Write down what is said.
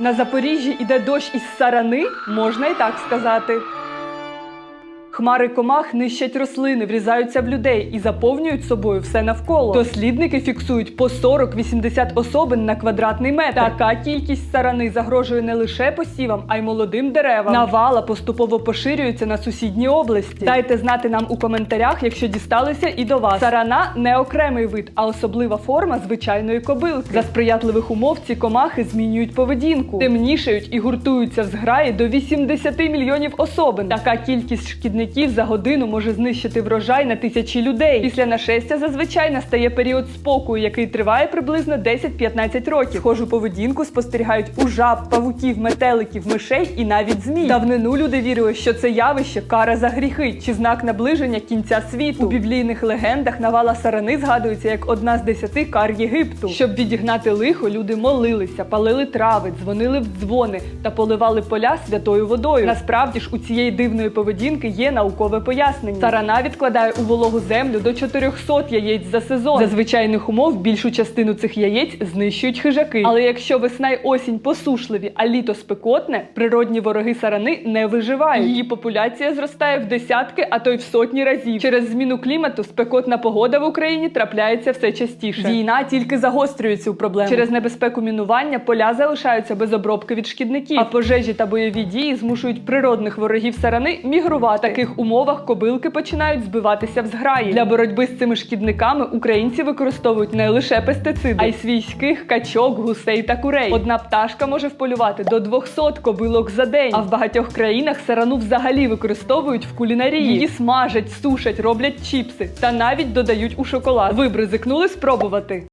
На Запоріжжі іде дощ із сарани, можна і так сказати. Хмари комах нищать рослини, врізаються в людей і заповнюють собою все навколо. Дослідники фіксують по 40-80 особин на квадратний метр. Така кількість сарани загрожує не лише посівам, а й молодим деревам. Навала поступово поширюється на сусідні області. Дайте знати нам у коментарях, якщо дісталися і до вас. Сарана не окремий вид, а особлива форма звичайної кобилки. За сприятливих умов ці комахи змінюють поведінку, темнішають і гуртуються в зграї до 80 мільйонів особин. Така кількість шкідників за годину може знищити врожай на тисячі людей. Після нашестя зазвичай настає період спокою, який триває приблизно 10-15 років. Схожу поведінку спостерігають у жаб, павуків, метеликів, мишей і навіть змій. Давнину люди вірили, що це явище кара за гріхи чи знак наближення кінця світу. У біблійних легендах навала сарани згадується як одна з десяти кар Єгипту. Щоб відігнати лихо, люди молилися, палили трави, дзвонили в дзвони та поливали поля святою водою. Насправді ж у цієї дивної поведінки є наукове пояснення. Сарана відкладає у вологу землю до 400 яєць за сезон. За звичайних умов більшу частину цих яєць знищують хижаки. Але якщо весна й осінь посушливі, а літо спекотне, природні вороги сарани не виживають. Її популяція зростає в десятки, а то й в сотні разів. Через зміну клімату спекотна погода в Україні трапляється все частіше. Війна тільки загострює цю проблему. Через небезпеку мінування поля залишаються без обробки від шкідників, а пожежі та бойові дії змушують природних ворогів сарани мігрувати. В таких умовах кобилки починають збиватися в зграї. Для боротьби з цими шкідниками українці використовують не лише пестициди, а й свійських качок, гусей та курей. Одна пташка може вполювати до 200 кобилок за день. А в багатьох країнах сарану взагалі використовують в кулінарії. Її смажать, сушать, роблять чіпси та навіть додають у шоколад. Ви б ризикнули спробувати?